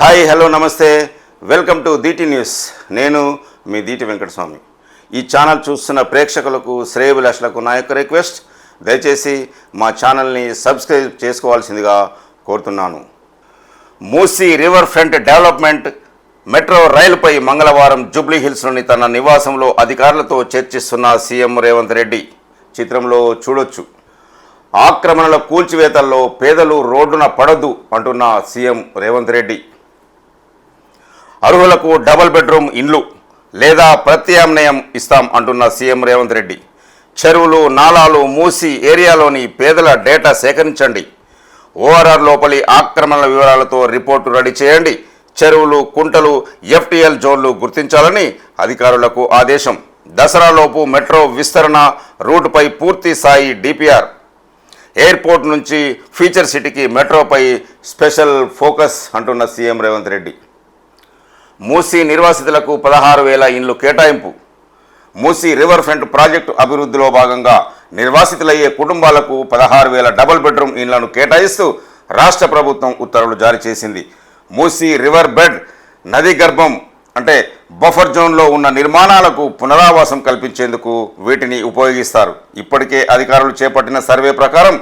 Hi hello నమస్తే. Welcome to DT news. నేను మీ దీటి వెంకటస్వామి. ఈ ఛానల్ చూస్తున్న ప్రేక్షకులకు శ్రేయభిలాషులకు నా యొక్క రిక్వెస్ట్ దయచేసి మా ఛానల్ని సబ్స్క్రైబ్ చేసుకోవాల్సిందిగా కోరుతున్నాను. Musi river front development metro రైలుపై మంగళవారం జూబ్లీ హిల్స్లోని తన నివాసంలో అధికారులతో చర్చిస్తున్న సీఎం రేవంత్ రెడ్డి చిత్రంలో చూడొచ్చు. ఆక్రమణల కూల్చివేతల్లో పేదలు రోడ్డున పడొద్దు అంటున్న సీఎం రేవంత్ రెడ్డి. అర్హులకు డబుల్ బెడ్రూమ్ ఇండ్లు లేదా ప్రత్యామ్నాయం ఇస్తాం అంటున్న సీఎం రేవంత్ రెడ్డి. చెరువులు నాలాలు మూసి ఏరియాలోని పేదల డేటా సేకరించండి. ఓఆర్ఆర్ లోపలి ఆక్రమణల వివరాలతో రిపోర్టు రెడీ చేయండి. చెరువులు కుంటలు ఎఫ్టీఎల్ జోన్లు గుర్తించాలని అధికారులకు ఆదేశం. దసరాలోపు మెట్రో విస్తరణ రూటుపై పూర్తి స్థాయి డిపిఆర్. ఎయిర్పోర్ట్ నుంచి ఫీచర్ సిటీకి మెట్రోపై స్పెషల్ ఫోకస్ అంటున్న సీఎం రేవంత్ రెడ్డి. మూసీ నిర్వాసితులకు పదహారు వేల ఇండ్లు కేటాయింపు. మూసీ రివర్ ఫ్రంట్ ప్రాజెక్టు అభివృద్ధిలో భాగంగా నిర్వాసితులయ్యే కుటుంబాలకు పదహారు వేల డబుల్ బెడ్రూమ్ ఇండ్లను కేటాయిస్తూ రాష్ట్ర ప్రభుత్వం ఉత్తర్వులు జారీ చేసింది. మూసీ రివర్ బెడ్ నది గర్భం అంటే బఫర్ జోన్లో ఉన్న నిర్మాణాలకు పునరావాసం కల్పించేందుకు వీటిని ఉపయోగిస్తారు. ఇప్పటికే అధికారులు చేపట్టిన సర్వే ప్రకారం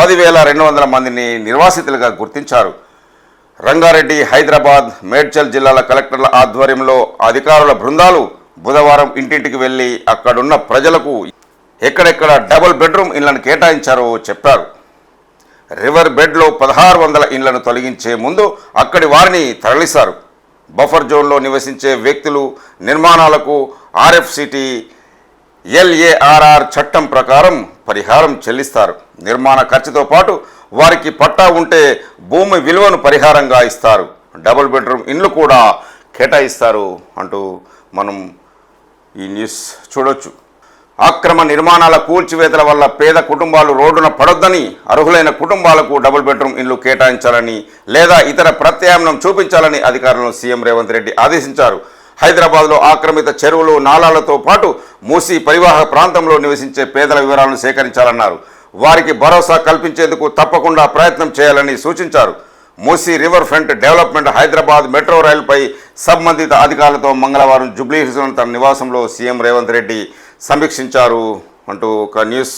పదివేల రెండు వందల మందిని నిర్వాసితులుగా గుర్తించారు. రంగారెడ్డి హైదరాబాద్ మేడ్చల్ జిల్లాల కలెక్టర్ల ఆధ్వర్యంలో అధికారుల బృందాలు బుధవారం ఇంటింటికి వెళ్ళి అక్కడున్న ప్రజలకు ఎక్కడెక్కడ డబుల్ బెడ్రూమ్ ఇళ్ళను కేటాయించారో చెప్పారు. రివర్ బెడ్లో పదహారు వందల ఇళ్ళను తొలగించే ముందు అక్కడి వారిని తరలిస్తారు బఫర్ జోన్లో నివసించే వ్యక్తులు నిర్మాణాలకు ఆర్ఎఫ్సిటీ ఎల్ఏఆర్ఆర్ చట్టం ప్రకారం పరిహారం చెల్లిస్తారు. నిర్మాణ ఖర్చుతో పాటు వారికి పట్టా ఉంటే భూమి విలువను పరిహారంగా ఇస్తారు. డబుల్ బెడ్రూమ్ ఇండ్లు కూడా కేటాయిస్తారు అంటూ మనం ఈ న్యూస్ చూడొచ్చు. అక్రమ నిర్మాణాల కూల్చివేతల వల్ల పేద కుటుంబాలు రోడ్డున పడొద్దని అర్హులైన కుటుంబాలకు డబుల్ బెడ్రూమ్ ఇండ్లు కేటాయించాలని లేదా ఇతర ప్రత్యామ్నం చూపించాలని అధికారులను సీఎం రేవంత్ రెడ్డి ఆదేశించారు. హైదరాబాద్లో ఆక్రమిత చెరువులు నాలాలతో పాటు మూసీ పరివాహ ప్రాంతంలో నివసించే పేదల వివరాలను సేకరించాలన్నారు. వారికి భరోసా కల్పించేందుకు తప్పకుండా ప్రయత్నం చేయాలని సూచించారు. Musi river front development Hyderabad metro రైలుపై సంబంధిత అధికారులతో మంగళవారం జూబ్లీ హిల్స్లోని తన నివాసంలో సీఎం రేవంత్ రెడ్డి సమీక్షించారు అంటూ ఒక న్యూస్.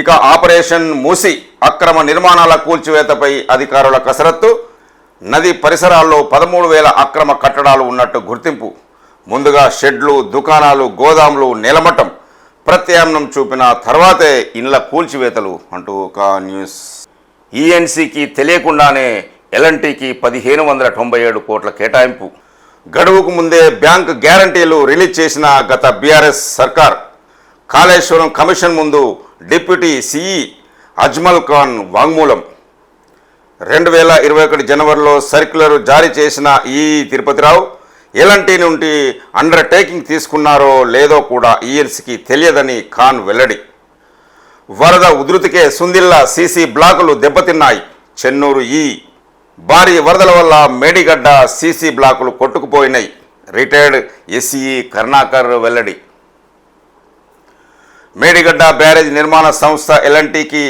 ఇక ఆపరేషన్ మూసి అక్రమ నిర్మాణాల కూల్చివేతపై అధికారుల కసరత్తు. నది పరిసరాల్లో పదమూడు వేల అక్రమ కట్టడాలు ఉన్నట్టు గుర్తింపు. ముందుగా షెడ్లు దుకాణాలు గోదాములు నిలమట్టం ప్రత్యామ్నం చూపిన తర్వాతే ఇండ్ల కూల్చివేతలు అంటూ ఒక న్యూస్. ఈఎన్సీకి తెలియకుండానే ఎల్ఎన్టీకి పదిహేను వందల తొంభై ఏడు కోట్ల కేటాయింపు. గడువుకు ముందే బ్యాంక్ గ్యారంటీలు రిలీజ్ చేసిన గత బీఆర్ఎస్ సర్కార్. కాళేశ్వరం కమిషన్ ముందు డిప్యూటీ సిఈ అజ్మల్ ఖాన్ వాంగ్మూలం. రెండు వేల ఇరవై ఒకటి జనవరిలో సర్క్యులర్ జారీ చేసిన ఈ తిరుపతిరావు ఎలాంటి నుండి అండర్టేకింగ్ తీసుకున్నారో లేదో కూడా ఈఎన్సీకి తెలియదని ఖాన్ వెల్లడి. వరద ఉధృతికే సుందిల్లా సీసీ బ్లాకులు దెబ్బతిన్నాయి. చెన్నూరు ఈ భారీ వరదల వల్ల మేడిగడ్డ సీసీ బ్లాకులు కొట్టుకుపోయినాయి. రిటైర్డ్ ఎస్ఈ కరుణాకర్ వెల్లడి. మేడిగడ్డ బ్యారేజ్ నిర్మాణ సంస్థ ఎల్ఎన్టీకి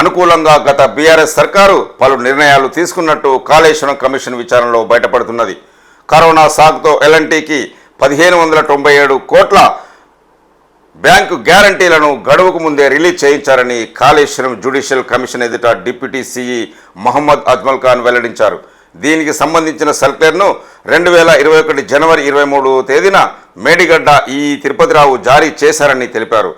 అనుకూలంగా గత బీఆర్ఎస్ సర్కారు పలు నిర్ణయాలు తీసుకున్నట్టు కాళేశ్వరం కమిషన్ విచారణలో బయటపడుతున్నది. కరోనా సాగుతో ఎల్ఎన్టీకి పదిహేను వందల తొంభై ఏడు కోట్ల బ్యాంకు గ్యారంటీలను గడువుకు ముందే రిలీజ్ చేయించారని కాళేశ్వరం జ్యుడిషియల్ కమిషన్ ఎదుట డిప్యూటీ సిఈ మహమ్మద్ అజ్మల్ ఖాన్ వెల్లడించారు. దీనికి సంబంధించిన సర్క్యులర్ను రెండు వేల ఇరవై ఒకటి జనవరి ఇరవై మూడు తేదీన మేడిగడ్డ ఈ తిరుపతిరావు జారీ చేశారని తెలిపారు.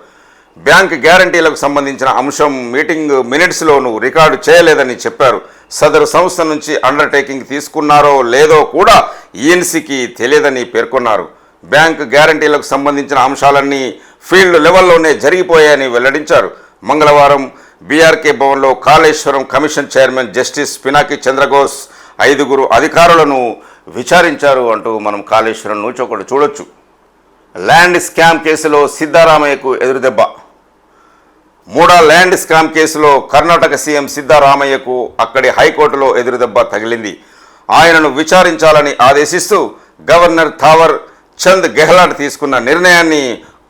బ్యాంక్ గ్యారంటీలకు సంబంధించిన అంశం మీటింగ్ మినిట్స్లోనూ రికార్డు చేయలేదని చెప్పారు. సదరు సంస్థ నుంచి అండర్టేకింగ్ తీసుకున్నారో లేదో కూడా ఈఎన్సీకి తెలియదని పేర్కొన్నారు. బ్యాంక్ గ్యారంటీలకు సంబంధించిన అంశాలన్నీ ఫీల్డ్ లెవెల్లోనే జరిగిపోయాయని వెల్లడించారు. మంగళవారం బీఆర్కే భవన్లో Kaleshwaram commission chairman justice Pinaki Chandra Ghosh ఐదుగురు అధికారులను విచారించారు అంటూ మనం కాళేశ్వరం నుంచి ఒకటి చూడొచ్చు. ల్యాండ్ స్కామ్ కేసులో సిద్ధారామయ్యకు ఎదురుదెబ్బ. మూడా ల్యాండ్ స్కామ్ కేసులో కర్ణాటక సీఎం సిద్ధారామయ్యకు అక్కడి హైకోర్టులో ఎదురుదెబ్బ తగిలింది. ఆయనను విచారించాలని ఆదేశిస్తూ గవర్నర్ థావర్ చంద్ గెహ్లాట్ తీసుకున్న నిర్ణయాన్ని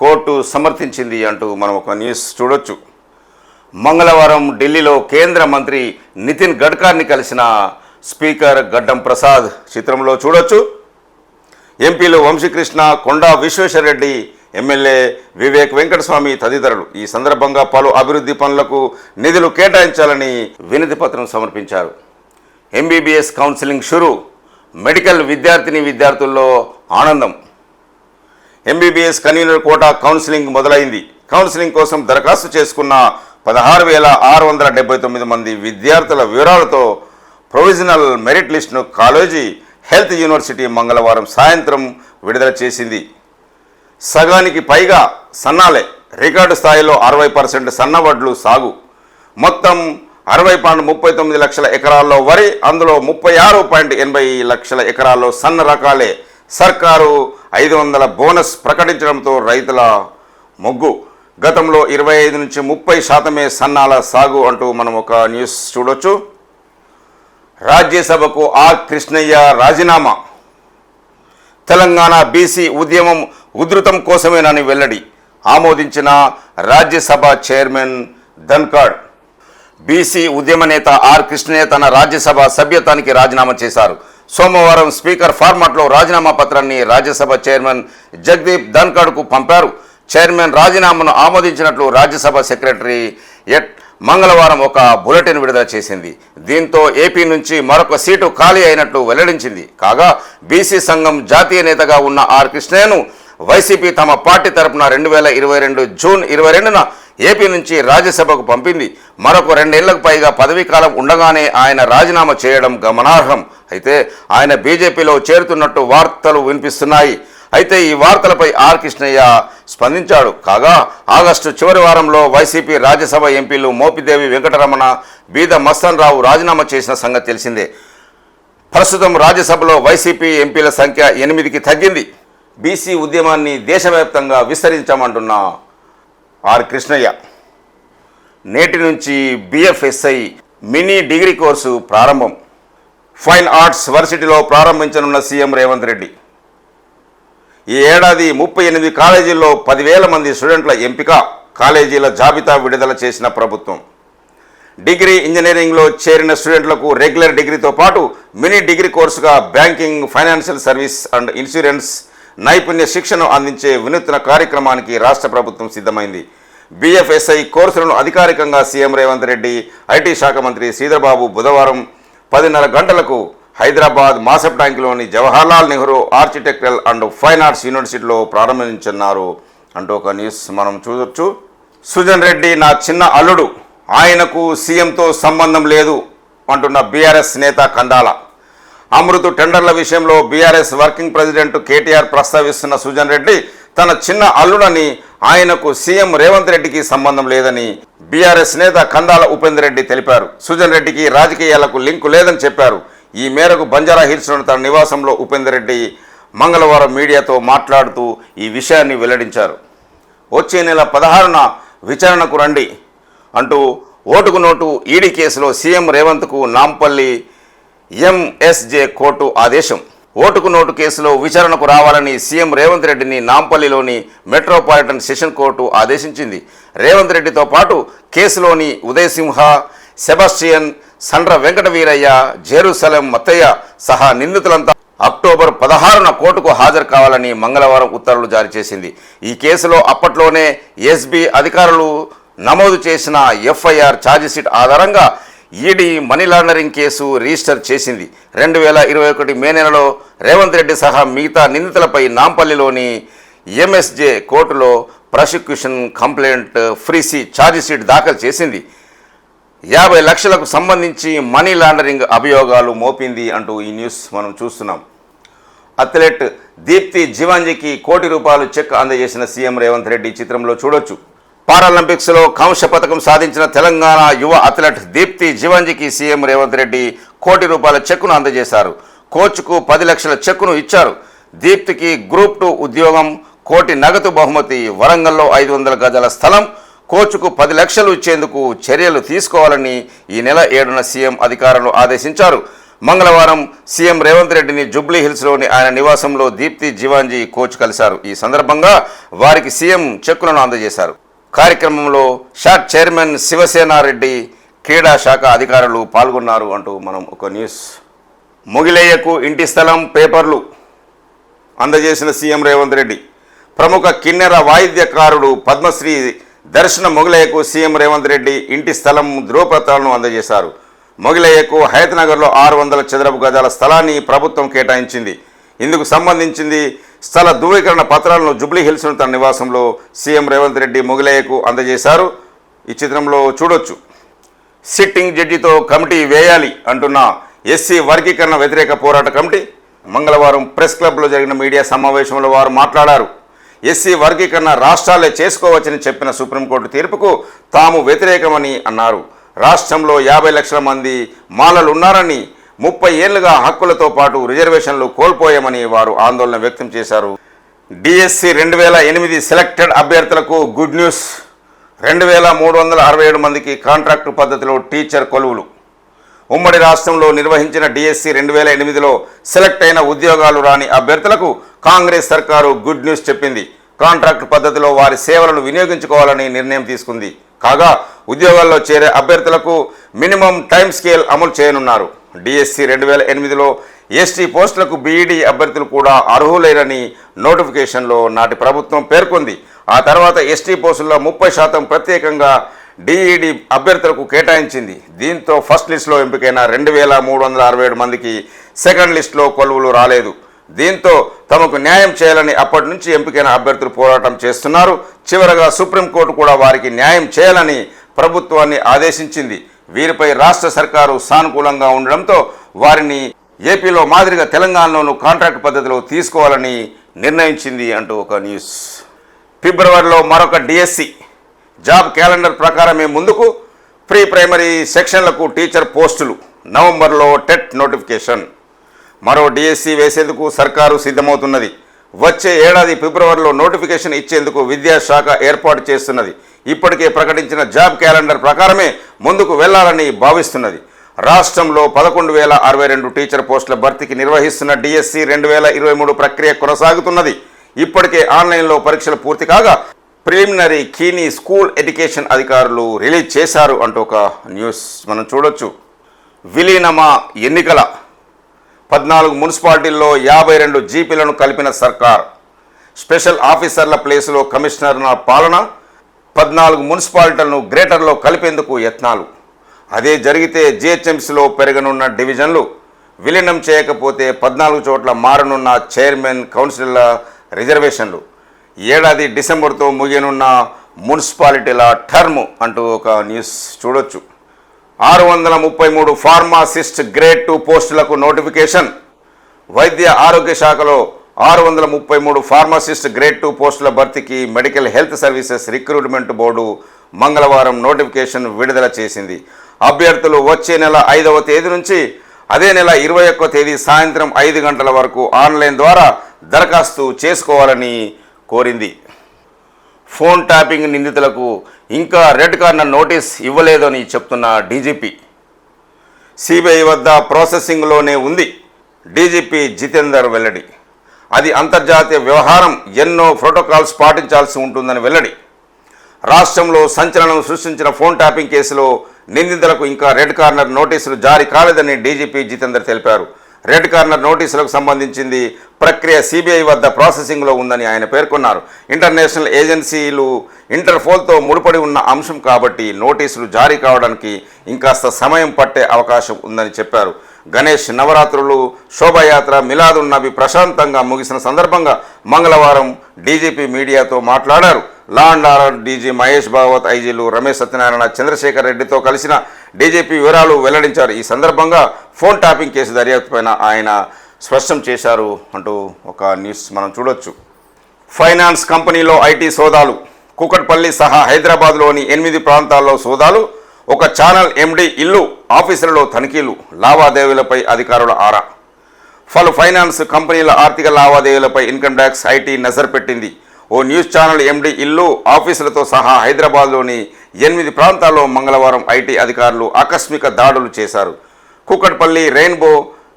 కోర్టు సమర్థించింది అంటూ మనం ఒక న్యూస్ చూడొచ్చు. మంగళవారం ఢిల్లీలో కేంద్ర మంత్రి నితిన్ గడ్కర్ని కలిసిన స్పీకర్ గడ్డం ప్రసాద్ చిత్రంలో చూడొచ్చు. ఎంపీలు వంశీకృష్ణ కొండా విశ్వేశ్వరరెడ్డి ఎమ్మెల్యే వివేక్ వెంకటస్వామి తదితరులు. ఈ సందర్భంగా పలు అభివృద్ధి పనులకు నిధులు కేటాయించాలని వినతి పత్రం సమర్పించారు. MBBS counselling షురు. మెడికల్ విద్యార్థిని విద్యార్థుల్లో ఆనందం. ఎంబీబీఎస్ కన్వీనర్ కోటా కౌన్సిలింగ్ మొదలైంది. కౌన్సిలింగ్ కోసం దరఖాస్తు చేసుకున్న పదహారు వేల ఆరు వందల డెబ్బై తొమ్మిది మంది విద్యార్థుల వివరాలతో ప్రొవిజనల్ మెరిట్ లిస్టును కాలేజీ హెల్త్ యూనివర్సిటీ మంగళవారం సాయంత్రం విడుదల చేసింది. సగానికి పైగా సన్నాలే. రికార్డు స్థాయిలో అరవై పర్సెంట్ సన్నవడ్లు సాగు. మొత్తం అరవై పాయింట్ ముప్పై తొమ్మిది లక్షల ఎకరాల్లో వరి అందులో ముప్పై ఆరు పాయింట్ ఎనభై లక్షల ఎకరాల్లో సన్న రకాలే. సర్కారు ఐదు వందల బోనస్ ప్రకటించడంతో రైతుల మొగ్గు. గతంలో ఇరవై ఐదు నుంచి ముప్పై శాతమే సన్నాల సాగు అంటూ మనం ఒక న్యూస్ చూడొచ్చు. రాజ్యసభకు ఆర్ కృష్ణయ్య రాజీనామా. తెలంగాణ బీసీ ఉద్యమం ఉధృతం కోసమేనని వెల్లడి. ఆమోదించిన రాజ్యసభ చైర్మన్ ధన్ఖడ్ బీసీ ఉద్యమ నేత ఆర్ కృష్ణయ్య తన రాజ్యసభ సభ్యత్వానికి రాజీనామా చేశారు. సోమవారం స్పీకర్ ఫార్మాట్లో రాజీనామా పత్రాన్ని రాజ్యసభ చైర్మన్ జగదీప్ ధన్ఖడ్కు పంపారు. చైర్మన్ రాజీనామాను ఆమోదించినట్లు రాజ్యసభ సెక్రటరీ ఎట్ మంగళవారం ఒక బులెటిన్ విడుదల చేసింది. దీంతో ఏపీ నుంచి మరొక సీటు ఖాళీ అయినట్లు వెల్లడించింది. కాగా బీసీ సంఘం జాతీయ నేతగా ఉన్న ఆర్ కృష్ణయ్యను వైసీపీ తమ పార్టీ తరపున రెండు వేల ఇరవై రెండు జూన్ ఇరవై రెండున ఏపీ నుంచి రాజ్యసభకు పంపింది. మరొక రెండేళ్ళకు పైగా పదవీ కాలం ఉండగానే ఆయన రాజీనామా చేయడం గమనార్హం. అయితే ఆయన బీజేపీలో చేరుతున్నట్టు వార్తలు వినిపిస్తున్నాయి. అయితే ఈ వార్తలపై ఆర్ కృష్ణయ్య స్పందించాడు. కాగా ఆగస్టు చివరి వారంలో వైసీపీ రాజ్యసభ ఎంపీలు మోపిదేవి వెంకటరమణ బీద మస్తన్ రావు రాజీనామా చేసిన సంగతి తెలిసిందే. ప్రస్తుతం రాజ్యసభలో వైసీపీ ఎంపీల సంఖ్య ఎనిమిదికి తగ్గింది. బీసీ ఉద్యమాన్ని దేశవ్యాప్తంగా విస్తరించామంటున్న ఆర్ కృష్ణయ్య. నేటి నుంచి బిఎఫ్ఎస్ఐ మినీ డిగ్రీ కోర్సు ప్రారంభం. ఫైన్ ఆర్ట్స్ వర్సిటీలో ప్రారంభించనున్న సీఎం రేవంత్ రెడ్డి. ఈ ఏడాది ముప్పై ఎనిమిది కాలేజీల్లో పదివేల మంది స్టూడెంట్ల ఎంపిక కాలేజీల జాబితా విడుదల చేసిన ప్రభుత్వం. డిగ్రీ ఇంజనీరింగ్లో చేరిన స్టూడెంట్లకు రెగ్యులర్ డిగ్రీతో పాటు మినీ డిగ్రీ కోర్సుగా banking financial service and insurance నైపుణ్య శిక్షను అందించే వినూత్న కార్యక్రమానికి రాష్ట్ర ప్రభుత్వం సిద్ధమైంది. బీఎఫ్ఎస్ఐ కోర్సులను అధికారికంగా సీఎం రేవంత్ రెడ్డి ఐటీ శాఖ మంత్రి శ్రీధర్బాబు బుధవారం పదిన్నర గంటలకు Hyderabad Masab ట్యాంక్లోని Jawaharlal Nehru architectural and fine arts యూనివర్సిటీలో ప్రారంభించున్నారు అంటూ ఒక న్యూస్ మనం చూడొచ్చు. సుజన్ రెడ్డి నా చిన్న అల్లుడు ఆయనకు సీఎంతో సంబంధం లేదు అంటున్న బీఆర్ఎస్ నేత కందాల. అమృతు టెండర్ల విషయంలో బీఆర్ఎస్ వర్కింగ్ ప్రెసిడెంట్ కేటీఆర్ ప్రస్తావిస్తున్న సుజన్ రెడ్డి తన చిన్న అల్లుడని ఆయనకు సీఎం రేవంత్ రెడ్డికి సంబంధం లేదని బీఆర్ఎస్ నేత కందాల ఉపేందర్ రెడ్డి తెలిపారు. సుజన్ రెడ్డికి రాజకీయాలకు లింకు లేదని చెప్పారు. ఈ మేరకు బంజారా హిల్స్లోని తన నివాసంలో ఉపేందర్ రెడ్డి మంగళవారం మీడియాతో మాట్లాడుతూ ఈ విషయాన్ని వెల్లడించారు. వచ్చే నెల పదహారున విచారణకు రండి అంటూ ఓటుకు నోటు ఈడీ కేసులో సీఎం రేవంత్కు నాంపల్లి ఎంఎస్జే కోర్టు ఆదేశం. ఓటుకు నోటు కేసులో విచారణకు రావాలని సీఎం రేవంత్ రెడ్డిని నాంపల్లిలోని మెట్రోపాలిటన్ సెషన్ కోర్టు ఆదేశించింది. రేవంత్ రెడ్డితో పాటు కేసులోని ఉదయసింహ సెబాస్టియన్ సండ్ర వెంకట వీరయ్య జెరూసలం మత్తయ్య సహా నిందితులంతా అక్టోబర్ పదహారున కోర్టుకు హాజరు కావాలని మంగళవారం ఉత్తర్వులు జారీ చేసింది. ఈ కేసులో అప్పట్లోనే ఎస్బీ అధికారులు నమోదు చేసిన ఎఫ్ఐఆర్ ఛార్జిషీట్ ఆధారంగా ED money laundering case register చేసింది. రెండు వేల ఇరవై ఒకటి మే నెలలో రేవంత్ రెడ్డి సహా మిగతా నిందితులపై నాంపల్లిలోని ఎంఎస్జే కోర్టులో ప్రాసిక్యూషన్ కంప్లైంట్ ఫ్రీసీ ఛార్జిషీట్ దాఖలు చేసింది. యాభై లక్షలకు సంబంధించి మనీ లాండరింగ్ అభియోగాలు మోపింది అంటూ ఈ న్యూస్ మనం చూస్తున్నాం. అథ్లెట్ దీప్తి జీవాంజీకి కోటి రూపాయలు చెక్ అందజేసిన సీఎం రేవంత్ రెడ్డి చిత్రంలో చూడొచ్చు. పారాలింపిక్స్లో కాంస్య పథకం సాధించిన తెలంగాణ యువ అథ్లెట్ దీప్తి జీవాంజీకి సీఎం రేవంత్ రెడ్డి కోటి రూపాయల చెక్కును అందజేశారు. కోచ్కు పది లక్షల చెక్కును ఇచ్చారు. దీప్తికి గ్రూప్ టూ ఉద్యోగం కోటి నగదు బహుమతి వరంగల్లో ఐదు వందల గజాల స్థలం కోచ్కు పది లక్షలు ఇచ్చేందుకు చర్యలు తీసుకోవాలని ఈ నెల ఏడున సీఎం అధికారులు ఆదేశించారు. మంగళవారం సీఎం రేవంత్ రెడ్డిని జూబ్లీ హిల్స్లోని ఆయన నివాసంలో దీప్తి జీవాంజీ కోచ్ కలిశారు. ఈ సందర్భంగా వారికి సీఎం చెక్కులను అందజేశారు. కార్యక్రమంలో షాట్ చైర్మన్ శివసేనారెడ్డి క్రీడా శాఖ అధికారులు పాల్గొన్నారు అంటూ మనం ఒక న్యూస్ మొగిలేయకు ఇంటి స్థలం పేపర్లు అందజేసిన సీఎం రేవంత్ రెడ్డి. ప్రముఖ కిన్నెర వాయిద్యకారుడు పద్మశ్రీ దర్శన మొగలయ్యకు సీఎం రేవంత్ రెడ్డి ఇంటి స్థలం ధృవపత్రాలను అందజేశారు. మొగలయ్యకు హయత్నగర్లో ఆరు వందల చదరపు గజాల స్థలాన్ని ప్రభుత్వం కేటాయించింది. ఇందుకు సంబంధించింది స్థల ధృవీకరణ పత్రాలను జుబ్లీ హిల్స్ తన నివాసంలో సీఎం రేవంత్ రెడ్డి మొగలయ్యకు అందజేశారు. ఈ చిత్రంలో చూడొచ్చు. సిట్టింగ్ జడ్జితో కమిటీ వేయాలి అంటున్న ఎస్సీ వర్గీకరణ వ్యతిరేక పోరాట కమిటీ మంగళవారం ప్రెస్ క్లబ్లో జరిగిన మీడియా సమావేశంలో వారు మాట్లాడారు. ఎస్సీ వర్గీకరణ రాష్ట్రాలే చేసుకోవచ్చని చెప్పిన సుప్రీంకోర్టు తీర్పుకు తాము వ్యతిరేకమని అన్నారు. రాష్ట్రంలో యాభై లక్షల మంది మాలలు ఉన్నారని ముప్పై ఏళ్ళుగా హక్కులతో పాటు రిజర్వేషన్లు కోల్పోయామని వారు ఆందోళన వ్యక్తం చేశారు. డిఎస్సి రెండు వేల ఎనిమిది సెలెక్టెడ్ అభ్యర్థులకు గుడ్ న్యూస్. రెండు వేల మూడు వందల అరవై ఏడు మందికి కాంట్రాక్టు పద్ధతిలో టీచర్ కొలువులు. ఉమ్మడి రాష్ట్రంలో నిర్వహించిన డిఎస్సి రెండు వేల ఎనిమిదిలో సెలెక్ట్ అయిన ఉద్యోగాలు రాని అభ్యర్థులకు కాంగ్రెస్ సర్కారు గుడ్ న్యూస్ చెప్పింది. కాంట్రాక్ట్ పద్ధతిలో వారి సేవలను వినియోగించుకోవాలని నిర్ణయం తీసుకుంది. కాగా ఉద్యోగాల్లో చేరే అభ్యర్థులకు మినిమం టైం స్కేల్ అమలు చేయనున్నారు. డిఎస్సి రెండు వేల ఎనిమిదిలో ఎస్టీ పోస్టులకు బీఈడీ అభ్యర్థులు కూడా అర్హులేరని నోటిఫికేషన్లో నాటి ప్రభుత్వం పేర్కొంది. ఆ తర్వాత ఎస్టీ పోస్టుల్లో ముప్పై శాతం ప్రత్యేకంగా డిఈడి అభ్యర్థులకు కేటాయించింది. దీంతో ఫస్ట్ లిస్టులో ఎంపికైన రెండు వేల మూడు వందల అరవై ఏడు మందికి సెకండ్ లిస్టులో కొలువులు రాలేదు. దీంతో తమకు న్యాయం చేయాలని అప్పటి నుంచి ఎంపికైన అభ్యర్థులు పోరాటం చేస్తున్నారు. చివరగా సుప్రీంకోర్టు కూడా వారికి న్యాయం చేయాలని ప్రభుత్వాన్ని ఆదేశించింది. వీరిపై రాష్ట్ర సర్కారు సానుకూలంగా ఉండడంతో వారిని ఏపీలో మాదిరిగా తెలంగాణలోనూ కాంట్రాక్ట్ పద్ధతిలో తీసుకోవాలని నిర్ణయించింది అంటూ ఒక న్యూస్. ఫిబ్రవరిలో మరొక డిఎస్సి జాబ్ క్యాలెండర్ ప్రకారమే ముందుకు ప్రీ ప్రైమరీ సెక్షన్లకు టీచర్ పోస్టులు. నవంబర్లో టెట్ నోటిఫికేషన్. మరో డిఎస్సి వేసేందుకు సర్కారు సిద్ధమవుతున్నది. వచ్చే ఏడాది ఫిబ్రవరిలో నోటిఫికేషన్ ఇచ్చేందుకు విద్యాశాఖ ఏర్పాటు చేస్తున్నది. ఇప్పటికే ప్రకటించిన జాబ్ క్యాలెండర్ ప్రకారమే ముందుకు వెళ్ళాలని భావిస్తున్నది. రాష్ట్రంలో పదకొండు వేల అరవై రెండు టీచర్ పోస్టుల భర్తీకి నిర్వహిస్తున్న డిఎస్సి రెండు వేల ఇరవై మూడు ప్రక్రియ కొనసాగుతున్నది. ఇప్పటికే ఆన్లైన్లో పరీక్షలు పూర్తి కాగా ప్రిలిమినరీ కీని స్కూల్ ఎడ్యుకేషన్ అధికారులు రిలీజ్ చేశారు అంటూ ఒక న్యూస్ మనం చూడొచ్చు. విలీనమా ఎన్నికల పద్నాలుగు మున్సిపాలిటీల్లో యాభై రెండు జీపీలను కలిపిన సర్కార్. స్పెషల్ ఆఫీసర్ల ప్లేసులో కమిషనర్ల పాలన పద్నాలుగు మున్సిపాలిటీలను గ్రేటర్లో కలిపేందుకు యత్నాలు. అదే జరిగితే జిహెచ్ఎంసీలో పెరగనున్న డివిజన్లు విలీనం చేయకపోతే పద్నాలుగు చోట్ల మారనున్న చైర్మన్ కౌన్సిలర్ల రిజర్వేషన్లు. ఏడాది డిసెంబర్తో ముగియనున్న మున్సిపాలిటీల టర్మ్ అంటూ ఒక న్యూస్ చూడొచ్చు. ఆరు వందల ముప్పై మూడు ఫార్మాసిస్ట్ గ్రేడ్ టూ పోస్టులకు నోటిఫికేషన్. వైద్య ఆరోగ్య శాఖలో ఆరు వందల ముప్పై మూడు ఫార్మసిస్ట్ గ్రేడ్ టూ పోస్టుల భర్తీకి medical health services recruitment board మంగళవారం నోటిఫికేషన్ విడుదల చేసింది. అభ్యర్థులు వచ్చే నెల ఐదవ తేదీ నుంచి అదే నెల ఇరవై ఒక్క తేదీ సాయంత్రం ఐదు గంటల వరకు ఆన్లైన్ ద్వారా దరఖాస్తు చేసుకోవాలని కోరింది. ఫోన్ ట్యాపింగ్ నిందితులకు ఇంకా రెడ్ కార్నర్ నోటీస్ ఇవ్వలేదని చెప్తున్న డీజీపీ. సిబిఐ వద్ద ప్రాసెసింగ్లోనే ఉంది. డీజీపీ జితేందర్ వెల్లడి. అది అంతర్జాతీయ వ్యవహారం ఎన్నో ప్రోటోకాల్స్ పాటించాల్సి ఉంటుందని వెల్లడి. రాష్ట్రంలో సంచలనం సృష్టించిన ఫోన్ ట్యాపింగ్ కేసులో నిందితులకు ఇంకా రెడ్ కార్నర్ నోటీసులు జారీ కాలేదని డీజీపీ జితేందర్ తెలిపారు. రెడ్ కార్నర్ నోటీసులకు సంబంధించింది ప్రక్రియ సిబిఐ వద్ద ప్రాసెసింగ్లో ఉందని ఆయన పేర్కొన్నారు. ఇంటర్నేషనల్ ఏజెన్సీలు ఇంటర్పోల్తో ముడిపడి ఉన్న అంశం కాబట్టి నోటీసులు జారీ కావడానికి ఇంకాస్త సమయం పట్టే అవకాశం ఉందని చెప్పారు. గణేష్ నవరాత్రులు శోభాయాత్ర మిలాదున్ నబి ప్రశాంతంగా ముగిసిన సందర్భంగా మంగళవారం డీజీపీ మీడియాతో మాట్లాడారు. Law and order DG Mahesh Bhagwat ఐజీలు Ramesh Satyanarayana Chandrashekar రెడ్డితో కలిసిన డీజీపీ వివరాలు వెల్లడించారు. ఈ సందర్భంగా ఫోన్ ట్యాపింగ్ కేసు దర్యాప్తుపైన ఆయన స్పష్టం చేశారు అంటూ ఒక న్యూస్ మనం చూడొచ్చు. ఫైనాన్స్ కంపెనీలో ఐటీ సోదాలు కూకట్పల్లి సహా హైదరాబాద్లోని ఎనిమిది ప్రాంతాల్లో సోదాలు ఒక ఛానల్ ఎండి ఇల్లు ఆఫీసులలో తనిఖీలు లావాదేవీలపై అధికారుల ఆరా. పలు ఫైనాన్స్ కంపెనీల ఆర్థిక లావాదేవీలపై ఇన్కమ్ ట్యాక్స్ ఐటీ నజర్ పెట్టింది. ఓ న్యూస్ ఛానల్ ఎండి ఇల్లు ఆఫీసులతో సహా హైదరాబాద్లోని ఎనిమిది ప్రాంతాల్లో మంగళవారం ఐటీ అధికారులు ఆకస్మిక దాడులు చేశారు. కుక్కట్పల్లి రెయిన్బో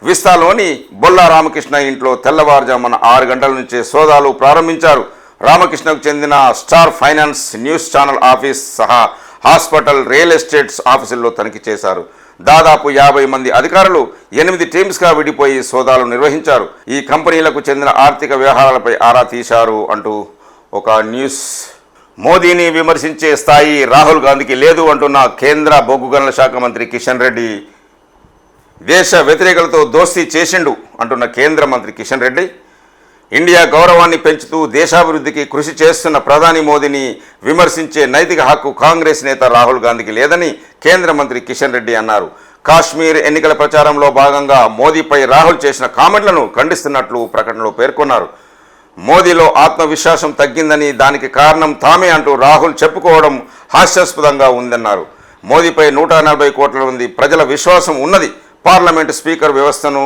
విస్తాలోని బొల్లా రామకృష్ణ ఇంట్లో తెల్లవారుజామున ఆరు గంటల నుంచే సోదాలు ప్రారంభించారు. రామకృష్ణకు చెందిన star finance news channel office సహా హాస్పిటల్ రియల్ ఎస్టేట్స్ ఆఫీసుల్లో తనిఖీ చేశారు. దాదాపు యాభై మంది అధికారులు ఎనిమిది టీమ్స్గా విడిపోయి సోదాలు నిర్వహించారు. ఈ కంపెనీలకు చెందిన ఆర్థిక వ్యవహారాలపై ఆరా తీశారు అంటూ ఒక న్యూస్ మోదీని విమర్శించే స్థాయి రాహుల్ గాంధీకి లేదు అంటున్న కేంద్ర బొగ్గు గనుల శాఖ మంత్రి కిషన్ రెడ్డి. దేశ వ్యతిరేకలతో దోస్తీ చేసిండు అంటున్న కేంద్ర మంత్రి కిషన్ రెడ్డి. ఇండియా గౌరవాన్ని పెంచుతూ దేశాభివృద్ధికి కృషి చేస్తున్న ప్రధాని మోదీని విమర్శించే నైతిక హక్కు కాంగ్రెస్ నేత రాహుల్ గాంధీకి లేదని కేంద్ర మంత్రి కిషన్ రెడ్డి అన్నారు. కాశ్మీర్ ఎన్నికల ప్రచారంలో భాగంగా మోదీపై రాహుల్ చేసిన కామెంట్లను ఖండిస్తున్నట్లు ప్రకటనలో పేర్కొన్నారు. మోదీలో ఆత్మవిశ్వాసం తగ్గిందని దానికి కారణం తామే అంటూ రాహుల్ చెప్పుకోవడం హాస్యాస్పదంగా ఉందన్నారు. మోదీపై నూట నలభై కోట్ల మంది ప్రజల విశ్వాసం ఉన్నది. పార్లమెంటు స్పీకర్ వ్యవస్థను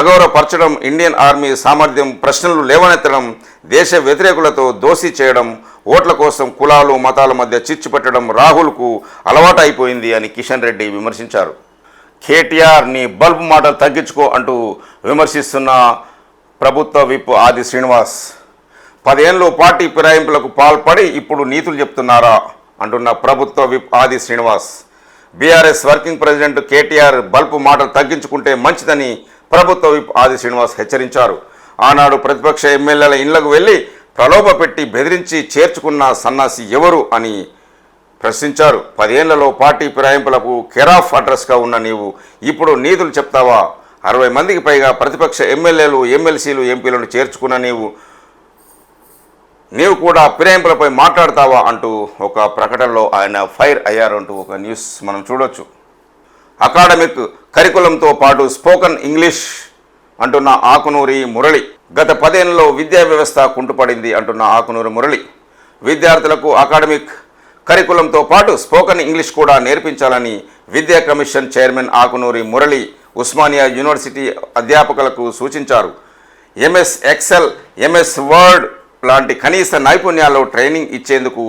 అగౌరవపరచడం ఇండియన్ ఆర్మీ సామర్థ్యం ప్రశ్నలు లేవనెత్తడం దేశ వ్యతిరేకులతో దోషి చేయడం ఓట్ల కోసం కులాలు మతాల మధ్య చిచ్చు పెట్టడం రాహుల్కు అలవాటు అయిపోయింది అని కిషన్ రెడ్డి విమర్శించారు. కేటీఆర్ నీ బల్బు మాటలు తగ్గించుకో అంటూ విమర్శిస్తున్న ప్రభుత్వ విప్ ఆది శ్రీనివాస్ పదేళ్ళు పార్టీ ఫిరాయింపులకు పాల్పడి ఇప్పుడు నీతులు చెప్తున్నారా అంటున్న ప్రభుత్వ whip Adi Srinivas. BRS working president KTR bulb మాటలు తగ్గించుకుంటే మంచిదని ప్రభుత్వ విప్ ఆది శ్రీనివాస్ హెచ్చరించారు. ఆనాడు ప్రతిపక్ష ఎమ్మెల్యేల ఇళ్ళకు వెళ్ళి ప్రలోభ పెట్టి బెదిరించి చేర్చుకున్న సన్నాసి ఎవరు అని ప్రశ్నించారు. పదేళ్ళలో పార్టీ ఫిరాయింపులకు కెరాఫ్ అడ్రస్గా ఉన్న నీవు ఇప్పుడు నీతులు చెప్తావా? అరవై మందికి పైగా ప్రతిపక్ష ఎమ్మెల్యేలు ఎమ్మెల్సీలు ఎంపీలను చేర్చుకున్న నీవు నీవు కూడా ఫిరాయింపులపై మాట్లాడతావా అంటూ ఒక ప్రకటనలో ఆయన ఫైర్ అయ్యారు అంటూ ఒక న్యూస్ మనం చూడొచ్చు. అకాడమిక్ కరికులంతో పాటు స్పోకన్ ఇంగ్లీష్ అంటున్న ఆకునూరి మురళి. గత పదేళ్ళలో విద్యా వ్యవస్థ కుంటుపడింది అంటున్న ఆకునూరి మురళి. విద్యార్థులకు అకాడమిక్ కరికులంతో పాటు స్పోకన్ ఇంగ్లీష్ కూడా నేర్పించాలని విద్యా commission chairman Akunuri Murali Osmania university అధ్యాపకులకు సూచించారు. ఎంఎస్ ఎక్సెల్ ఎంఎస్ వర్డ్ లాంటి కనీస నైపుణ్యాల్లో ట్రైనింగ్ ఇచ్చేందుకు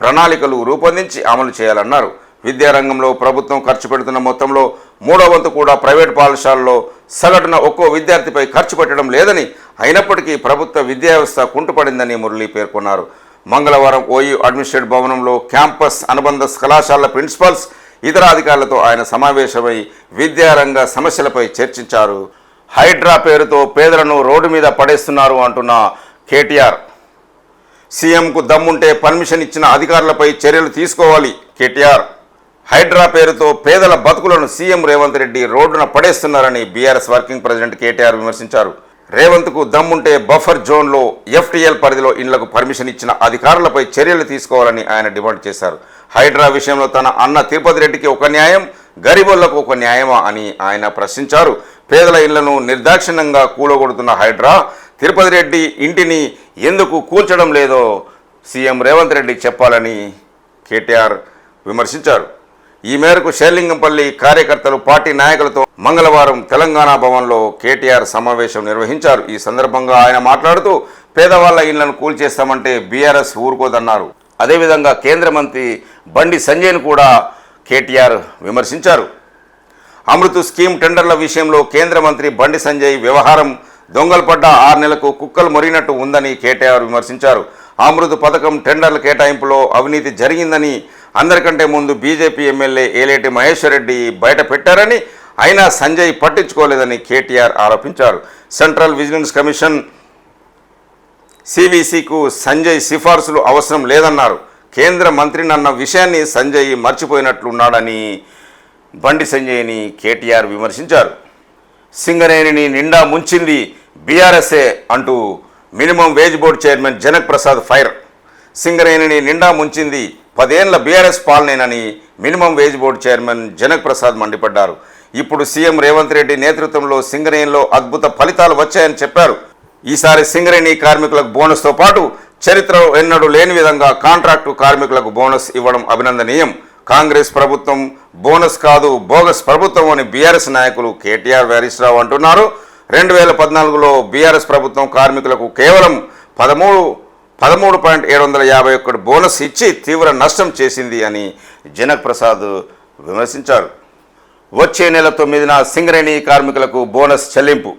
ప్రణాళికలు రూపొందించి అమలు చేయాలన్నారు. విద్యారంగంలో ప్రభుత్వం ఖర్చు పెడుతున్న మొత్తంలో మూడో వంతు కూడా ప్రైవేట్ పాఠశాలలో సగటున ఒక్కో విద్యార్థిపై ఖర్చు పెట్టడం లేదని అయినప్పటికీ ప్రభుత్వ విద్యా వ్యవస్థ కుంటుపడిందని మురళి పేర్కొన్నారు. మంగళవారం ఓయూ అడ్మినిస్ట్రేట్ భవనంలో క్యాంపస్ అనుబంధ కళాశాలల ప్రిన్సిపల్స్ ఇతర అధికారులతో ఆయన సమావేశమై విద్యారంగ సమస్యలపై చర్చించారు. హైడ్రా పేరుతో పేదలను రోడ్డు మీద పడేస్తున్నారు అంటున్న కేటీఆర్. సీఎంకు దమ్ముంటే పర్మిషన్ ఇచ్చిన అధికారులపై చర్యలు తీసుకోవాలి కేటీఆర్. హైడ్రా పేరుతో పేదల బతుకులను సీఎం రేవంత్ రెడ్డి రోడ్డున పడేస్తున్నారని బీఆర్ఎస్ వర్కింగ్ ప్రెసిడెంట్ కేటీఆర్ విమర్శించారు. రేవంత్కు దమ్ముంటే బఫర్ జోన్లో ఎఫ్టీఎల్ పరిధిలో ఇండ్లకు పర్మిషన్ ఇచ్చిన అధికారులపై చర్యలు తీసుకోవాలని ఆయన డిమాండ్ చేశారు. హైడ్రా విషయంలో తన అన్న తిరుపతి రెడ్డికి ఒక న్యాయం గరిబోళ్ళకు ఒక న్యాయమా అని ఆయన ప్రశ్నించారు. పేదల ఇళ్ళను నిర్దాక్షిణ్యంగా కూలగొడుతున్న హైడ్రా తిరుపతి రెడ్డి ఇంటిని ఎందుకు కూల్చడం లేదో సీఎం రేవంత్ రెడ్డి చెప్పాలని కేటీఆర్ విమర్శించారు. ఈ మేరకు షేర్లింగంపల్లి కార్యకర్తలు పార్టీ నాయకులతో మంగళవారం తెలంగాణ భవన్లో కేటీఆర్ సమావేశం నిర్వహించారు. ఈ సందర్భంగా ఆయన మాట్లాడుతూ పేదవాళ్ళ ఇళ్ళను కూల్చేస్తామంటే బీఆర్ఎస్ ఊరుకోదన్నారు. అదేవిధంగా కేంద్ర మంత్రి బండి సంజయ్ను కూడా కేటీఆర్ విమర్శించారు. అమృత్ స్కీమ్ టెండర్ల విషయంలో కేంద్ర మంత్రి బండి సంజయ్ వ్యవహారం దొంగలు పడ్డ ఆరు నెలలకు కుక్కలు మొరిగినట్టు ఉందని కేటీఆర్ విమర్శించారు. అమృత్ పథకం టెండర్ల కేటాయింపులో అవినీతి జరిగిందని అందరికంటే ముందు బీజేపీ ఎమ్మెల్యే ఏలేటి మహేశ్వర్ రెడ్డి బయట పెట్టారని అయినా సంజయ్ పట్టించుకోలేదని కేటీఆర్ ఆరోపించారు. సెంట్రల్ విజిలెన్స్ కమిషన్ సివిసికు సంజయ్ సిఫార్సులు అవసరం లేదన్నారు. కేంద్ర మంత్రి నన్న విషయాన్ని సంజయ్ మర్చిపోయినట్లున్నాడని బండి సంజయ్ని కేటీఆర్ విమర్శించారు. సింగరేణిని నిండా ముంచింది బీఆర్ఎస్ఏ అంటూ minimum wage board chairman Janak Prasad fire. సింగరేణిని నిండా ముంచింది పదేళ్ళ BRS పాలనేనని minimum wage board chairman Janak Prasad మండిపడ్డారు. ఇప్పుడు సీఎం రేవంత్ రెడ్డి నేతృత్వంలో సింగరేణిలో అద్భుత ఫలితాలు వచ్చాయని చెప్పారు. ఈసారి సింగరేణి కార్మికులకు బోనస్తో పాటు చరిత్రలో ఎన్నడూ లేని విధంగా కాంట్రాక్టు కార్మికులకు బోనస్ ఇవ్వడం అభినందనీయం. కాంగ్రెస్ ప్రభుత్వం బోనస్ కాదు బోగస్ ప్రభుత్వం అని బీఆర్ఎస్ నాయకులు కేటీఆర్ హరీశ్రావు అంటున్నారు. రెండు వేల పద్నాలుగులో బీఆర్ఎస్ ప్రభుత్వం కార్మికులకు కేవలం పదమూడు పదమూడు పాయింట్ ఏడు వందల యాభై ఒక్కటి బోనస్ ఇచ్చి తీవ్ర నష్టం చేసింది అని జనక్ ప్రసాద్ విమర్శించారు. వచ్చే నెల తొమ్మిదిన సింగరేణి కార్మికులకు బోనస్ చెల్లింపు.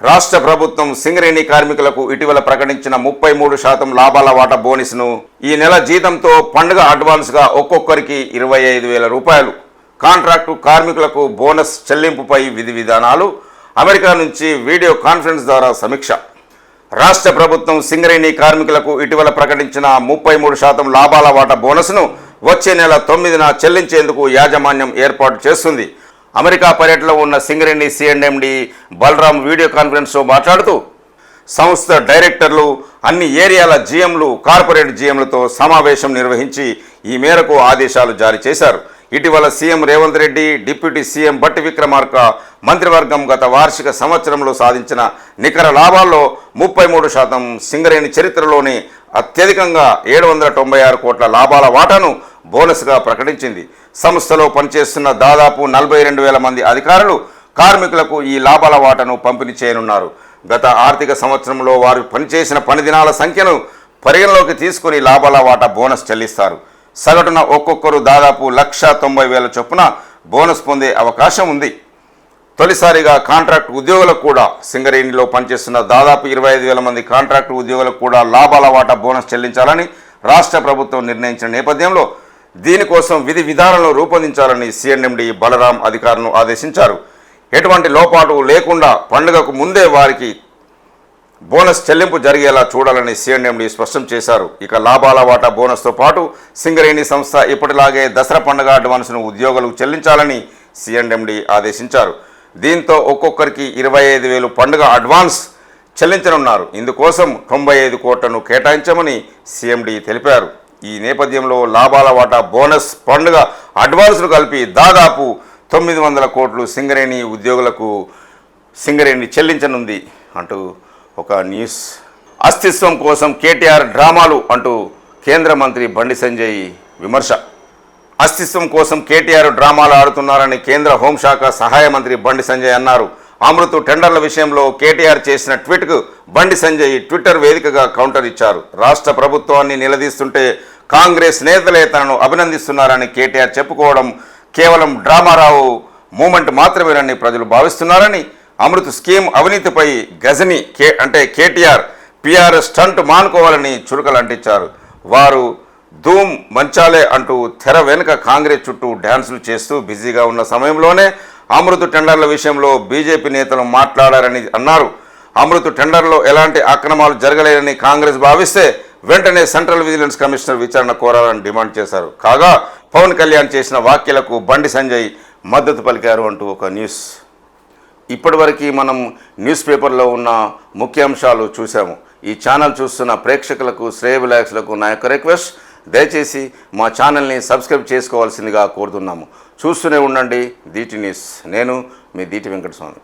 రాష్ట్ర ప్రభుత్వం సింగరేణి కార్మికులకు ఇటీవల ప్రకటించిన ముప్పై మూడు శాతం లాభాల వాటా బోనస్ను ఈ నెల జీతంతో పండుగ అడ్వాన్స్గా ఒక్కొక్కరికి ఇరవై ఐదు వేల రూపాయలు. కాంట్రాక్టు కార్మికులకు బోనస్ చెల్లింపుపై విధి విధానాలు అమెరికా నుంచి వీడియో కాన్ఫరెన్స్ ద్వారా సమీక్ష. రాష్ట్ర ప్రభుత్వం సింగరేణి కార్మికులకు ఇటీవల ప్రకటించిన ముప్పై మూడు శాతం లాభాల వాటా బోనస్ను వచ్చే నెల తొమ్మిదిన చెల్లించేందుకు యాజమాన్యం ఏర్పాటు చేస్తుంది. అమెరికా పర్యటనలో ఉన్న సింగరేణి సిఎండ్ఎండి బలరాం వీడియో కాన్ఫరెన్స్లో మాట్లాడుతూ సంస్థ డైరెక్టర్లు అన్ని ఏరియాల జీఎంలు కార్పొరేట్ జీఎంలతో సమావేశం నిర్వహించి ఈ మేరకు ఆదేశాలు జారీ చేశారు. ఇటీవల CM Revanth Reddy deputy CM Bhatti Vikramarka మంత్రివర్గం గత వార్షిక సంవత్సరంలో సాధించిన నికర లాభాల్లో ముప్పై మూడు శాతం సింగరేణి చరిత్రలోనే అత్యధికంగా ఏడు వందల తొంభై ఆరు కోట్ల లాభాల వాటాను బోనస్గా ప్రకటించింది. సంస్థలో పనిచేస్తున్న దాదాపు నలభై రెండు వేల మంది అధికారులు కార్మికులకు ఈ లాభాల వాటాను పంపిణీ చేయనున్నారు. గత ఆర్థిక సంవత్సరంలో వారు పనిచేసిన పని దినాల సంఖ్యను పరిగణలోకి తీసుకుని లాభాల వాటా బోనస్ చెల్లిస్తారు. సగటున ఒక్కొక్కరు దాదాపు లక్ష తొంభై వేల చొప్పున బోనస్ పొందే అవకాశం ఉంది. తొలిసారిగా కాంట్రాక్ట్ ఉద్యోగులకు కూడా సింగరేణిలో పనిచేస్తున్న దాదాపు ఇరవై ఐదు వేల మంది కాంట్రాక్ట్ ఉద్యోగులకు కూడా లాభాల వాటా బోనస్ చెల్లించాలని రాష్ట్ర ప్రభుత్వం నిర్ణయించిన నేపథ్యంలో దీనికోసం విధి విధానాలను రూపొందించాలని సిఎండి బలరాం అధికారులను ఆదేశించారు. ఎటువంటి లోపాటు లేకుండా పండుగకు ముందే వారికి బోనస్ చెల్లింపు జరిగేలా చూడాలని సిఎండి స్పష్టం చేశారు. ఇక లాభాల వాటా బోనస్తో పాటు సింగరేణి సంస్థ ఇప్పటిలాగే దసరా పండుగ అడ్వాన్స్ను ఉద్యోగులకు చెల్లించాలని సిఎండి ఆదేశించారు. దీంతో ఒక్కొక్కరికి ఇరవై ఐదు వేలు పండుగ అడ్వాన్స్ చెల్లించనున్నారు. ఇందుకోసం తొంభై ఐదు కోట్లను కేటాయించమని సీఎండీ తెలిపారు. ఈ నేపథ్యంలో లాభాల వాటా బోనస్ పండుగ అడ్వాన్స్ను కలిపి దాదాపు తొమ్మిది వందల కోట్లు సింగరేణి ఉద్యోగులకు సింగరేణి చెల్లించనుంది అంటూ ఒక న్యూస్. అస్తిత్వం కోసం కేటీఆర్ డ్రామాలు అంటూ కేంద్ర మంత్రి బండి సంజయ్ విమర్శ. అస్తిత్వం కోసం కేటీఆర్ డ్రామాలు ఆడుతున్నారని కేంద్ర హోంశాఖ సహాయ మంత్రి బండి సంజయ్ అన్నారు. అమృతు టెండర్ల విషయంలో కేటీఆర్ చేసిన ట్వీట్కు బండి సంజయ్ ట్విట్టర్ వేదికగా కౌంటర్ ఇచ్చారు. రాష్ట్ర ప్రభుత్వాన్ని నిలదీస్తుంటే కాంగ్రెస్ నేతలే తనను అభినందిస్తున్నారని కేటీఆర్ చెప్పుకోవడం కేవలం డ్రామారావు మూమెంట్ మాత్రమేనని ప్రజలు భావిస్తున్నారని అమృత్ స్కీమ్ అవినీతిపై గజని కే అంటే కేటీఆర్ పిఆర్ స్టంట్ మానుకోవాలని చురుకలు అంటించారు వారు ధూమ్ మంచాలే అంటూ తెర వెనుక కాంగ్రెస్ చుట్టూ డ్యాన్సులు చేస్తూ బిజీగా ఉన్న సమయంలోనే అమృత్ టెండర్ల విషయంలో బీజేపీ నేతలు మాట్లాడారని అన్నారు. అమృత్ టెండర్లో ఎలాంటి అక్రమాలు జరగలేదని కాంగ్రెస్ భావిస్తే వెంటనే సెంట్రల్ విజిలెన్స్ కమిషనర్ విచారణ కోరాలని డిమాండ్ చేశారు. కాగా పవన్ కళ్యాణ్ చేసిన వ్యాఖ్యలకు బండి సంజయ్ మద్దతు పలికారు అంటూ ఒక న్యూస్. ఇప్పటివరకు మనం న్యూస్ పేపర్లో ఉన్న ముఖ్యాంశాలు చూసాము ఈ ఛానల్ చూస్తున్న ప్రేక్షకులకు శ్రేయ విలాక్స్లకు నా యొక్క రిక్వెస్ట్ దయచేసి మా ఛానల్ని సబ్స్క్రైబ్ చేసుకోవాల్సిందిగా కోరుతున్నాము. చూస్తూనే ఉండండి దీటి న్యూస్. నేను మీ దీటి వెంకటస్వామి.